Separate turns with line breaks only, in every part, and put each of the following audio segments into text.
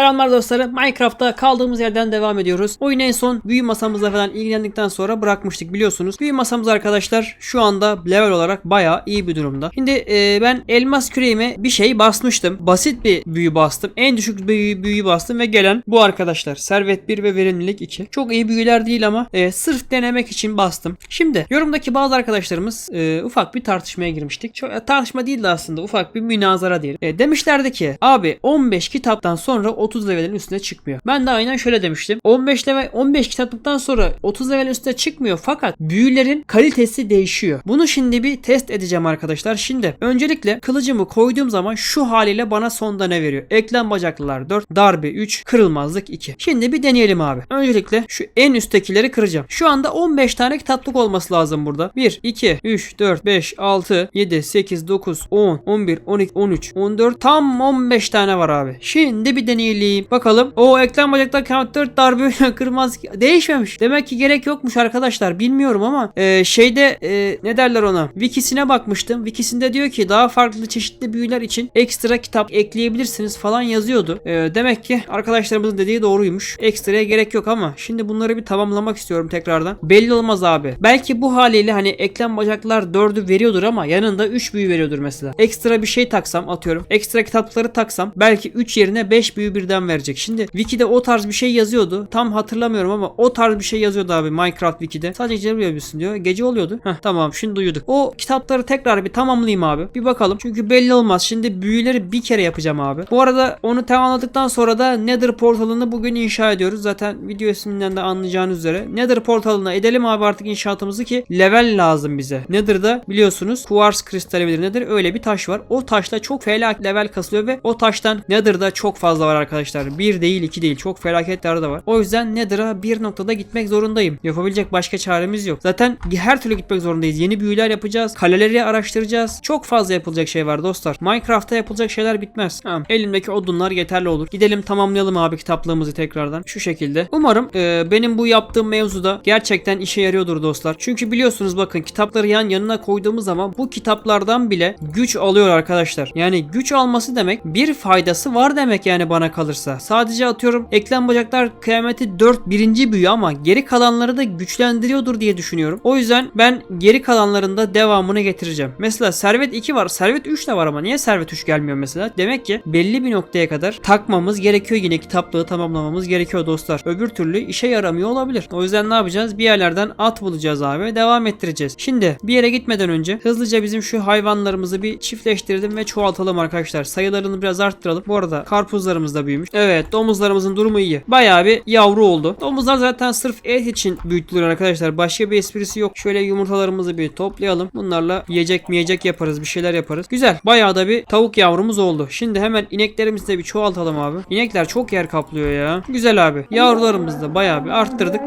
Selamlar dostlarım. Minecraft'ta kaldığımız yerden devam ediyoruz. Oyunu en son büyü masamızla falan ilgilendikten sonra bırakmıştık biliyorsunuz. Büyü masamız arkadaşlar şu anda level olarak bayağı iyi bir durumda. Şimdi e, ben elmas küreğime bir şey basmıştım. Basit bir büyü bastım. En düşük büyü, büyüyü bastım ve gelen bu arkadaşlar. Servet 1 ve verimlilik 2. Çok iyi büyüler değil ama e, sırf denemek için bastım. Şimdi yorumdaki bazı arkadaşlarımız e, ufak bir tartışmaya girmiştik. Çok, e, tartışma değildi aslında ufak bir münazara diyelim. E, demişlerdi ki abi 15 kitaptan sonra 30 levelin üstüne çıkmıyor. Ben de aynen şöyle demiştim. 15 level 15 kitaplıktan sonra 30 levelin üstüne çıkmıyor fakat büyülerin kalitesi değişiyor. Bunu şimdi bir test edeceğim arkadaşlar. Şimdi öncelikle kılıcımı koyduğum zaman şu haliyle bana sonda ne veriyor? Eklem bacaklılar 4, darbe 3, kırılmazlık 2. Şimdi bir deneyelim abi. Öncelikle şu en üsttekileri kıracağım. Şu anda 15 tane kitaplık olması lazım burada. 1, 2, 3, 4, 5, 6, 7, 8, 9, 10, 11, 12, 13, 14 tam 15 tane var abi. Şimdi bir deneyelim. Bakalım. O eklem bacaklar count 4 darbe kırmaz değişmemiş. Demek ki gerek yokmuş arkadaşlar. Bilmiyorum ama e, şeyde e, ne derler ona? Wikisine bakmıştım. Wikisinde diyor ki daha farklı çeşitli büyüler için ekstra kitap ekleyebilirsiniz falan yazıyordu. E, demek ki arkadaşlarımızın dediği doğruymuş. Ekstraya gerek yok ama şimdi bunları bir tamamlamak istiyorum tekrardan. Belli olmaz abi. Belki bu haliyle hani eklem bacaklar 4'ü veriyordur ama yanında 3 büyü veriyordur mesela. Ekstra bir şey taksam atıyorum. Ekstra kitapları taksam belki 3 yerine 5 büyü birden verecek. Şimdi Wiki'de o tarz bir şey yazıyordu. Tam hatırlamıyorum ama o tarz bir şey yazıyordu abi Minecraft Wiki'de. Sadece gece uyuyabiliyorsun diyor. Gece oluyordu. Heh, tamam şimdi uyuduk. O kitapları tekrar bir tamamlayayım abi. Bir bakalım. Çünkü belli olmaz. Şimdi büyüleri bir kere yapacağım abi. Bu arada onu tamamladıktan sonra da Nether portalını bugün inşa ediyoruz. Zaten video isminden de anlayacağınız üzere. Nether portalına edelim abi artık inşaatımızı ki level lazım bize. Nether'da biliyorsunuz Quartz kristali midir nedir öyle bir taş var. O taşla çok felaket level kasılıyor ve o taştan Nether'da çok fazla var arkadaşlar. Bir değil iki değil çok felaketler de var. O yüzden Nether'a bir noktada gitmek zorundayım. Yapabilecek başka çaremiz yok. Zaten her türlü gitmek zorundayız. Yeni büyüler yapacağız. Kaleleri araştıracağız. Çok fazla yapılacak şey var dostlar. Minecraft'ta yapılacak şeyler bitmez. Tamam. Elimdeki odunlar yeterli olur. Gidelim tamamlayalım abi kitaplığımızı tekrardan. Şu şekilde. Umarım e, benim bu yaptığım mevzuda gerçekten işe yarıyordur dostlar. Çünkü biliyorsunuz bakın kitapları yan yanına koyduğumuz zaman bu kitaplardan bile güç alıyor arkadaşlar. Yani güç alması demek bir faydası var demek yani bana kalırsa. Sadece atıyorum eklem bacaklar kıyameti 4 birinci büyü ama geri kalanları da güçlendiriyordur diye düşünüyorum. O yüzden ben geri kalanlarında devamını getireceğim. Mesela servet 2 var. Servet 3 de var ama niye servet 3 gelmiyor mesela? Demek ki belli bir noktaya kadar takmamız gerekiyor yine kitaplığı tamamlamamız gerekiyor dostlar. Öbür türlü işe yaramıyor olabilir. O yüzden ne yapacağız? Bir yerlerden at bulacağız abi. Devam ettireceğiz. Şimdi bir yere gitmeden önce hızlıca bizim şu hayvanlarımızı bir çiftleştirdim ve çoğaltalım arkadaşlar. Sayılarını biraz arttıralım. Bu arada karpuzlarımız da büyümüş. Evet domuzlarımızın durumu iyi. Bayağı bir yavru oldu. Domuzlar zaten sırf et için büyütülür arkadaşlar. Başka bir esprisi yok. Şöyle yumurtalarımızı bir toplayalım. Bunlarla yiyecek mi yiyecek yaparız. Bir şeyler yaparız. Güzel. Bayağı da bir tavuk yavrumuz oldu. Şimdi hemen ineklerimizi de bir çoğaltalım abi. İnekler çok yer kaplıyor ya. Güzel abi. Yavrularımızı da bayağı bir arttırdık.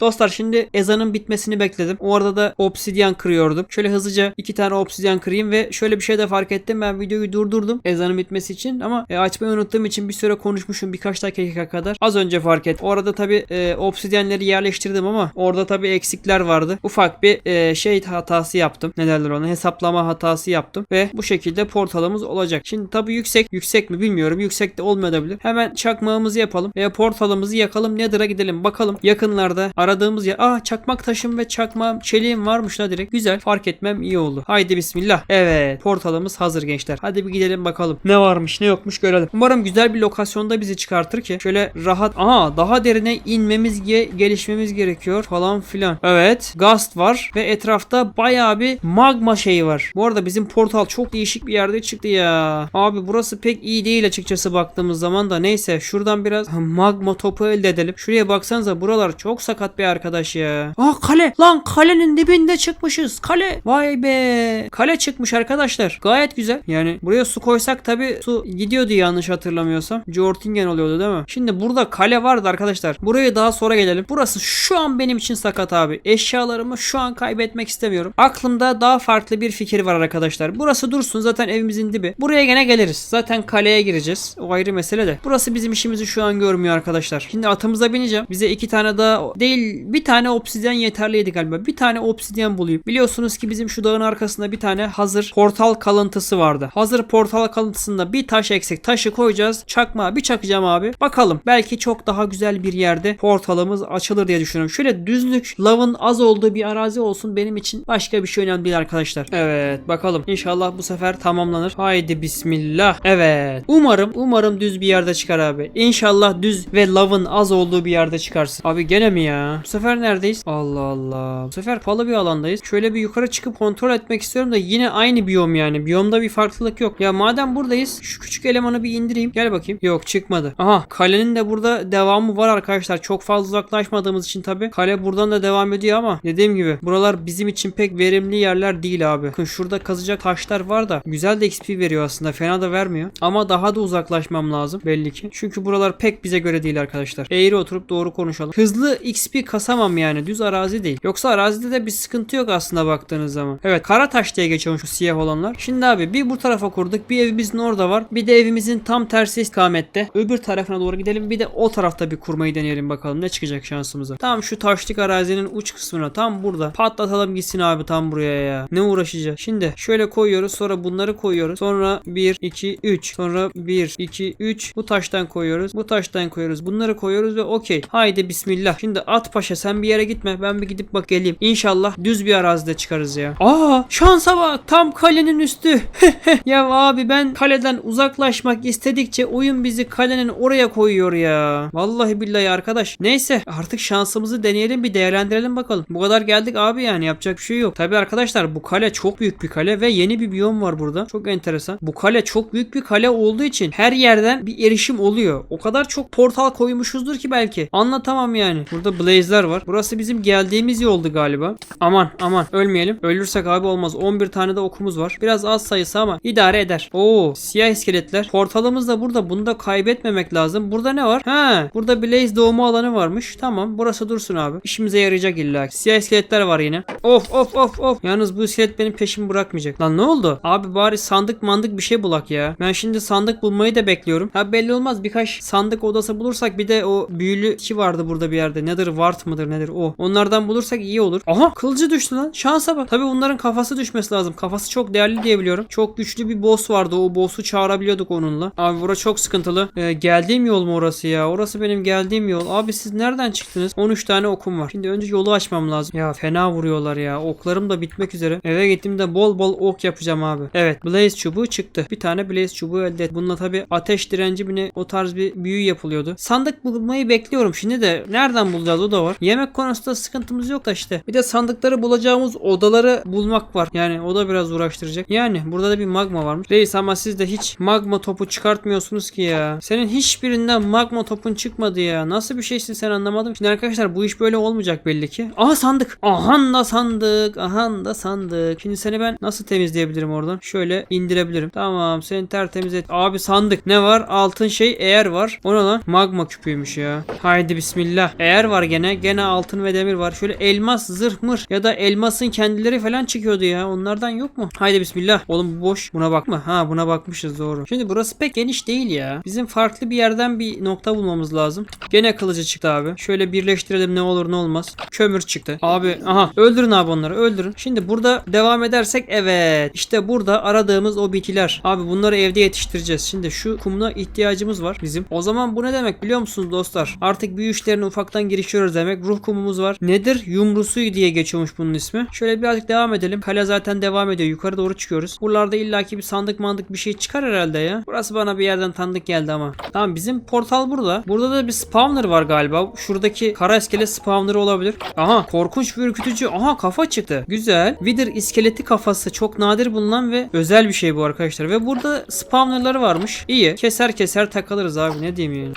Dostlar şimdi ezanın bitmesini bekledim. O arada da obsidyen kırıyordum. Şöyle hızlıca iki tane obsidyen kırayım ve şöyle bir şey de fark ettim. Ben videoyu durdurdum ezanın bitmesi için ama e, açmayı unuttuğum için bir süre konuşmuşum birkaç dakika kadar. Az önce fark ettim. Orada tabi e, obsidyenleri yerleştirdim ama orada tabi eksikler vardı. Ufak bir e, şey hatası yaptım. Ne derler ona? Hesaplama hatası yaptım ve bu şekilde portalımız olacak. Şimdi tabi yüksek yüksek mi bilmiyorum. Yüksek de olmayabilir. Hemen çakmağımızı yapalım ve portalımızı yakalım. Nether'a gidelim. Bakalım yakınlarda aradığımız yer. Aa çakmak taşım ve çakmağım çeliğim varmış la direkt. Güzel. Fark etmem iyi oldu. Haydi bismillah. Evet. Portalımız hazır gençler. Hadi bir gidelim bakalım. Ne varmış ne yokmuş görelim. Umarım güzel bir lokasyonda bizi çıkartır ki şöyle rahat. Aha daha derine inmemiz ge gelişmemiz gerekiyor falan filan. Evet. Gast var ve etrafta bayağı bir magma şeyi var. Bu arada bizim portal çok değişik bir yerde çıktı ya. Abi burası pek iyi değil açıkçası baktığımız zaman da neyse şuradan biraz magma topu elde edelim. Şuraya baksanıza buralar çok sakat bir arkadaş ya. Aa kale. Lan kalenin dibinde çıkmışız. Kale. Vay be. Kale çıkmış arkadaşlar. Gayet güzel. Yani buraya su koysak tabi su gidiyordu yanlış hatırlamıyorsam. Jortingen oluyordu değil mi? Şimdi burada kale vardı arkadaşlar. Buraya daha sonra gelelim. Burası şu an benim için sakat abi. Eşyalarımı şu an kaybetmek istemiyorum. Aklımda daha farklı bir fikir var arkadaşlar. Burası dursun zaten evimizin dibi. Buraya gene geliriz. Zaten kaleye gireceğiz. O ayrı mesele de. Burası bizim işimizi şu an görmüyor arkadaşlar. Şimdi atımıza bineceğim. Bize iki tane daha değil bir tane obsidyen yeterliydi galiba. Bir tane obsidyen bulayım. Biliyorsunuz ki bizim şu dağın arkasında bir tane hazır portal kalıntısı vardı. Hazır portal kalıntısında bir taş eksik. Taşı koyacağız. Çakma bir çakacağım abi. Bakalım. Belki çok daha güzel bir yerde portalımız açılır diye düşünüyorum. Şöyle düzlük, lavın az olduğu bir arazi olsun benim için başka bir şey önemli değil arkadaşlar. Evet bakalım. İnşallah bu sefer tamamlanır. Haydi bismillah. Evet. Umarım umarım düz bir yerde çıkar abi. İnşallah düz ve lavın az olduğu bir yerde çıkarsın. Abi gene mi ya? Bu sefer neredeyiz? Allah Allah. Bu sefer pahalı bir alandayız. Şöyle bir yukarı çıkıp kontrol etmek istiyorum da yine aynı biyom yani. Biyomda bir farklılık yok. Ya madem buradayız şu küçük elemanı bir indireyim. Gel bakayım. Yok çıkmadı. Aha kalenin de burada devamı var arkadaşlar. Çok fazla uzaklaşmadığımız için tabi. Kale buradan da devam ediyor ama dediğim gibi buralar bizim için pek verimli yerler değil abi. Bakın şurada kazacak taşlar var da güzel de XP veriyor aslında. Fena da vermiyor. Ama daha da uzaklaşmam lazım belli ki. Çünkü buralar pek bize göre değil arkadaşlar. Eğri oturup doğru konuşalım. Hızlı XP kasamam yani. Düz arazi değil. Yoksa arazide de bir sıkıntı yok aslında baktığınız zaman. Evet Karataş diye geçiyormuş şu siyah olanlar. Şimdi abi bir bu tarafa kurduk. Bir evimizin orada var. Bir de evimizin tam tersi ikamette. Öbür tarafına doğru gidelim. Bir de o tarafta bir kurmayı deneyelim bakalım ne çıkacak şansımıza. Tam şu taşlık arazinin uç kısmına tam burada. Patlatalım gitsin abi tam buraya ya. Ne uğraşacağız? Şimdi şöyle koyuyoruz. Sonra bunları koyuyoruz. Sonra 1, 2, 3. Sonra 1, 2, 3. Bu taştan koyuyoruz. Bu taştan koyuyoruz. Bunları koyuyoruz ve okey. Haydi bismillah. Şimdi at paşa sen bir yere gitme. Ben bir gidip bak geleyim. İnşallah düz bir arazide çıkarız ya. Aa şansa bak. Tam kalenin üstü. ya abi ben kaleden uzaklaşmak istedikçe oyun bizi kalenin oraya koyuyor ya. Vallahi billahi arkadaş. Neyse artık şansımızı deneyelim bir değerlendirelim bakalım. Bu kadar geldik abi yani yapacak bir şey yok. Tabi arkadaşlar bu kale çok büyük bir kale ve yeni bir biyom var burada. Çok enteresan. Bu kale çok büyük bir kale olduğu için her yerden bir erişim oluyor. O kadar çok portal koymuşuzdur ki belki. Anlatamam yani. Burada blaze'ler var. Burası bizim geldiğimiz yoldu galiba. Aman aman ölmeyelim. Ölürsek abi olmaz. 11 tane de okumuz var. Biraz az sayısı ama idare eder. Oo siyah iskeletler. Portalımız da burada. Bunu da kaybetmemek lazım. Burada ne var? Ha, burada blaze doğumu alanı varmış. Tamam burası dursun abi. İşimize yarayacak illa. Siyah iskeletler var yine. Of of of of. Yalnız bu iskelet benim peşimi bırakmayacak. Lan ne oldu? Abi bari sandık mandık bir şey bulak ya. Ben şimdi sandık bulmayı da bekliyorum. Ha belli olmaz. Birkaç sandık odası bulursak bir de o büyülü ki vardı burada bir yerde. Nedir? Wart mıdır nedir? O. Onlardan bulursak iyi olur. Aha kılıcı düştü lan. Şansa bak. Tabi bunların kafası düşmesi lazım. Kafası çok değerli diye biliyorum. Çok güçlü bir boss vardı. O boss'u çağırabiliyorduk onunla. Abi burası çok sıkıntılı. Ee, geldiğim yol mu orası ya? Orası benim geldiğim yol. Abi siz nereden çıktınız? 13 tane okum var. Şimdi önce yolu açmam lazım. Ya fena vuruyorlar ya. Oklarım da bitmek üzere. Eve gittiğimde bol bol ok yapacağım abi. Evet Blaze çubuğu çıktı. Bir tane Blaze çubuğu elde et. Bununla tabi ateş direnci bir ne o tarz bir büyü yapılıyordu. Sandık bulmayı bekliyorum. Şimdi de nereden bulacağız o da var. Yemek konusunda sıkıntımız yok da işte. Bir de sandıkları bulacağımız odaları bulmak var. Yani o da biraz uğraştıracak. Yani burada da bir magma varmış. Reis ama siz de hiç magma topu çıkartmıyorsunuz ki ya. Senin hiçbirinden magma topun çıkmadı ya. Nasıl bir şeysin sen anlamadım. Şimdi arkadaşlar bu iş böyle olmayacak belli ki. Aha sandık. Ahan da sandık. Ahan da sandık. Şimdi seni ben nasıl temizleyebilirim oradan? Şöyle indirebilirim. Tamam seni tertemiz et. Abi sandık. Ne var? Altın şey eğer var. O ne lan? Magma küpüymüş ya. Haydi bismillah. Eğer var gene. Gene altın ve demir var. Şöyle elmas, zırh, mır ya da elmasın kendileri falan çıkıyordu ya. Onlardan yok mu? Haydi bismillah. Oğlum bu boş. Buna bakma. Ha buna bakmışız doğru. Şimdi burası pek geniş değil ya. Bizim farklı bir yerden bir nokta bulmamız lazım. Gene kılıcı çıktı abi. Şöyle birleştirelim ne olur ne olmaz. Kömür çıktı. Abi aha öldürün abi onları öldürün. Şimdi burada devam edersek evet. İşte burada aradığımız o bitkiler. Abi bunları evde yetiştireceğiz. Şimdi şu kumuna ihtiyacımız var bizim. O zaman bu ne demek biliyor musunuz dostlar? Artık büyü işlerine ufaktan girişiyoruz demek. Ruh kumumuz var. Nedir? Yumrusu diye geçiyormuş bunun ismi. Şöyle birazcık devam edelim. Kale zaten devam ediyor. Yukarı doğru çıkıyoruz. Buralarda illaki bir sandık mandık bir şey çıkar herhalde ya. Burası bana bir yerden tanıdık geldi ama. Tamam bizim portal burada. Burada da bir spawner var galiba. Şuradaki kara iskelet spawner'ı olabilir. Aha korkunç bir ürkütücü. Aha kafa çıktı. Güzel. Wither iskeleti kafası çok nadir bulunan ve özel bir şey bu arkadaşlar. Ve burada spawnerları varmış. İyi. Keser keser takılırız abi ne diyeyim yani.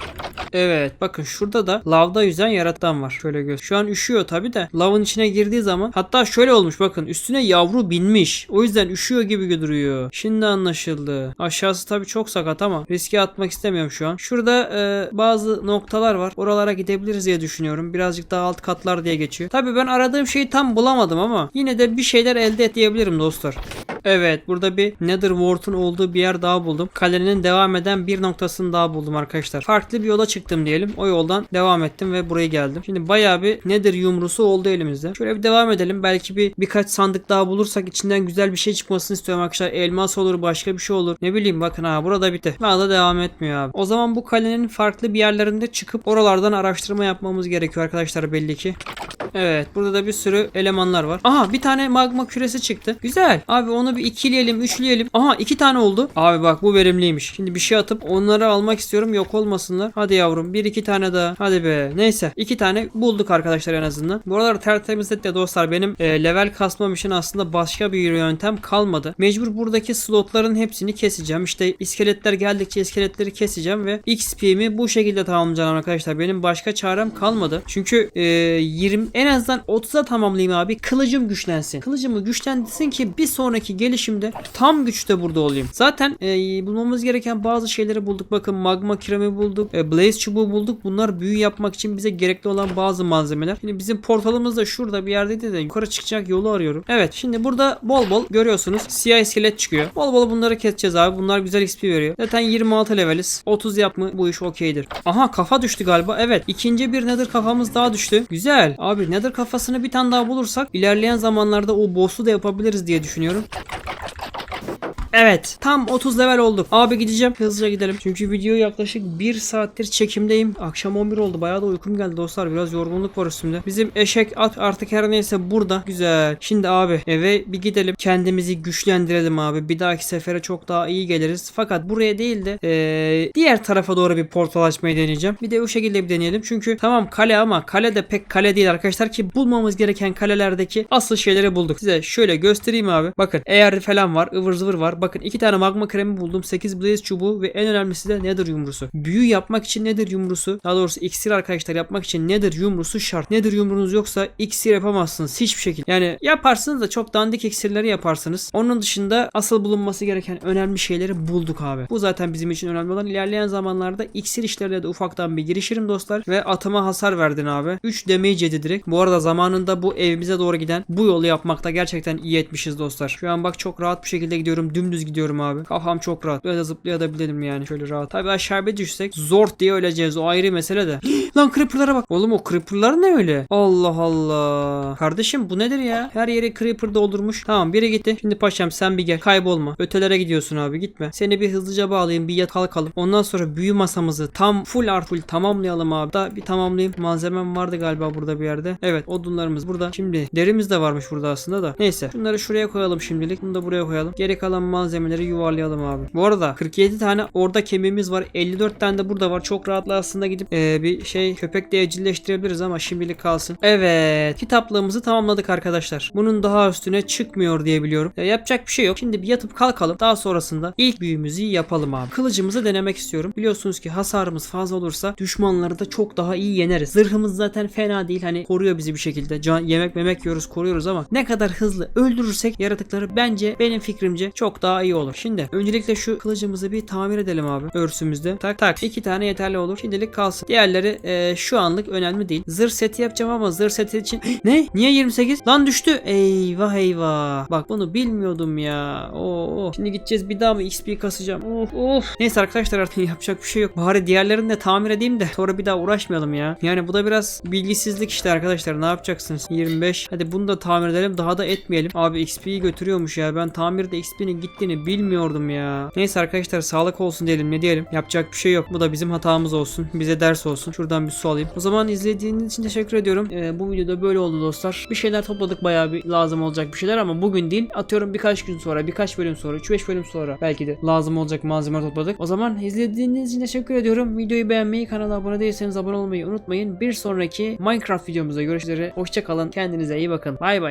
Evet bakın şurada da lavda yüzen yaratıktan var. Şöyle göz. Şu an üşüyor tabi de lavın içine girdiği zaman hatta şöyle olmuş bakın üstüne yavru binmiş. O yüzden üşüyor gibi duruyor. Şimdi anlaşıldı. Aşağısı tabi çok sakat ama riske atmak istemiyorum şu an. Şurada e, bazı noktalar var. Oralara gidebiliriz diye düşünüyorum. Birazcık daha alt katlar diye geçiyor. Tabi ben aradığım şeyi tam bulamadım ama yine de bir şeyler elde et diyebilirim dostlar. Evet burada bir Nether Ward'un olduğu bir yer daha buldum. Kalenin devam eden bir noktasını daha buldum arkadaşlar. Farklı bir yola çıktım diyelim. O yoldan devam ettim ve buraya geldim. Şimdi bayağı bir Nether yumrusu oldu elimizde. Şöyle bir devam edelim. Belki bir birkaç sandık daha bulursak içinden güzel bir şey çıkmasını istiyorum arkadaşlar. Elmas olur başka bir şey olur. Ne bileyim bakın ha burada bitti. Daha da devam etmiyor abi. O zaman bu kalenin farklı bir yerlerinde çıkıp oralardan araştırma yapmamız gerekiyor arkadaşlar belli ki. Evet burada da bir sürü elemanlar var. Aha bir tane magma küresi çıktı. Güzel. Abi onu bir ikileyelim, üçleyelim. Aha iki tane oldu. Abi bak bu verimliymiş. Şimdi bir şey atıp onları almak istiyorum. Yok olmasınlar. Hadi yavrum bir iki tane daha. Hadi be. Neyse. iki tane bulduk arkadaşlar en azından. Bu aralar tertemiz de dostlar benim e, level kasmam için aslında başka bir yöntem kalmadı. Mecbur buradaki slotların hepsini keseceğim. İşte iskeletler geldikçe iskeletleri keseceğim ve XP'mi bu şekilde tamamlayacağım arkadaşlar. Benim başka çarem kalmadı. Çünkü e, 20 en azından 30'a tamamlayayım abi. Kılıcım güçlensin. Kılıcımı güçlendirsin ki bir sonraki gelişimde tam güçte burada olayım. Zaten e, bulmamız gereken bazı şeyleri bulduk. Bakın magma kiremi bulduk. E, blaze çubuğu bulduk. Bunlar büyü yapmak için bize gerekli olan bazı malzemeler. Şimdi bizim portalımız da şurada bir yerdeydi de yukarı çıkacak yolu arıyorum. Evet şimdi burada bol bol görüyorsunuz siyah iskelet çıkıyor. Bol bol bunları keseceğiz abi. Bunlar güzel XP veriyor. Zaten 26 leveliz. 30 yap mı bu iş okeydir. Aha kafa düştü galiba. Evet ikinci bir nether kafamız daha düştü. Güzel. Abi nether kafasını bir tane daha bulursak ilerleyen zamanlarda o boss'u da yapabiliriz diye düşünüyorum. Evet tam 30 level olduk. Abi gideceğim hızlıca gidelim. Çünkü video yaklaşık 1 saattir çekimdeyim. Akşam 11 oldu. Bayağı da uykum geldi dostlar. Biraz yorgunluk var üstümde. Bizim eşek at artık her neyse burada. Güzel. Şimdi abi eve bir gidelim. Kendimizi güçlendirelim abi. Bir dahaki sefere çok daha iyi geliriz. Fakat buraya değil de ee, diğer tarafa doğru bir portal açmayı deneyeceğim. Bir de o şekilde bir deneyelim. Çünkü tamam kale ama kale de pek kale değil arkadaşlar ki bulmamız gereken kalelerdeki asıl şeyleri bulduk. Size şöyle göstereyim abi. Bakın eğer falan var, ıvır zıvır var. Bakın iki tane magma kremi buldum. 8 blaze çubuğu ve en önemlisi de nether yumrusu. Büyü yapmak için nether yumrusu, daha doğrusu iksir arkadaşlar yapmak için nether yumrusu şart. Nether yumruğunuz yoksa iksir yapamazsınız hiçbir şekilde. Yani yaparsınız da çok dandik iksirleri yaparsınız. Onun dışında asıl bulunması gereken önemli şeyleri bulduk abi. Bu zaten bizim için önemli olan. İlerleyen zamanlarda iksir işlerine de ufaktan bir girişirim dostlar ve atıma hasar verdin abi. 3 damage yedi direkt. Bu arada zamanında bu evimize doğru giden bu yolu yapmakta gerçekten iyi etmişiz dostlar. Şu an bak çok rahat bir şekilde gidiyorum. Dümdüz gidiyorum abi. Kafam çok rahat. Böyle zıplayabilirim yani şöyle rahat. Tabi aşağı bir düşsek zort diye öleceğiz. O ayrı mesele de. Lan creeper'lara bak. Oğlum o creeper'lar ne öyle? Allah Allah. Kardeşim bu nedir ya? Her yeri creeper doldurmuş. Tamam biri gitti. Şimdi paşam sen bir gel. Kaybolma. Ötelere gidiyorsun abi gitme. Seni bir hızlıca bağlayayım. Bir yat kalkalım. Ondan sonra büyü masamızı tam full art full tamamlayalım abi. Da bir tamamlayayım. Malzemem vardı galiba burada bir yerde. Evet odunlarımız burada. Şimdi derimiz de varmış burada aslında da. Neyse. Şunları şuraya koyalım şimdilik. Bunu da buraya koyalım. Geri kalan malzemeleri yuvarlayalım abi. Bu arada 47 tane orada kemiğimiz var. 54 tane de burada var. Çok rahatla aslında gidip eee, bir şey köpek de evcilleştirebiliriz ama şimdilik kalsın. Evet. Kitaplığımızı tamamladık arkadaşlar. Bunun daha üstüne çıkmıyor diye biliyorum. Ya, yapacak bir şey yok. Şimdi bir yatıp kalkalım. Daha sonrasında ilk büyümüzü yapalım abi. Kılıcımızı denemek istiyorum. Biliyorsunuz ki hasarımız fazla olursa düşmanları da çok daha iyi yeneriz. Zırhımız zaten fena değil. Hani koruyor bizi bir şekilde. Can, yemek memek yiyoruz koruyoruz ama ne kadar hızlı öldürürsek yaratıkları bence benim fikrimce çok daha iyi olur. Şimdi öncelikle şu kılıcımızı bir tamir edelim abi. Örsümüzde. Tak tak. iki tane yeterli olur. Şimdilik kalsın. Diğerleri e, şu anlık önemli değil. Zırh seti yapacağım ama zırh seti için ne? Niye 28? Lan düştü. Eyvah eyvah. Bak bunu bilmiyordum ya. Oo. Şimdi gideceğiz bir daha mı XP kasacağım? Of of. Neyse arkadaşlar artık yapacak bir şey yok. Bari diğerlerini de tamir edeyim de sonra bir daha uğraşmayalım ya. Yani bu da biraz bilgisizlik işte arkadaşlar. Ne yapacaksınız? 25. Hadi bunu da tamir edelim. Daha da etmeyelim. Abi XP'yi götürüyormuş ya. Ben tamirde XP'nin gittiğini bilmiyordum ya. Neyse arkadaşlar sağlık olsun diyelim ne diyelim. Yapacak bir şey yok. Bu da bizim hatamız olsun. Bize ders olsun. Şuradan bir su alayım. O zaman izlediğiniz için teşekkür ediyorum. Ee, bu videoda böyle oldu dostlar. Bir şeyler topladık bayağı bir lazım olacak bir şeyler ama bugün değil. Atıyorum birkaç gün sonra, birkaç bölüm sonra, 3-5 bölüm sonra belki de lazım olacak malzeme topladık. O zaman izlediğiniz için teşekkür ediyorum. Videoyu beğenmeyi, kanala abone değilseniz abone olmayı unutmayın. Bir sonraki Minecraft videomuzda görüşmek üzere. Hoşçakalın. Kendinize iyi bakın. Bay bay.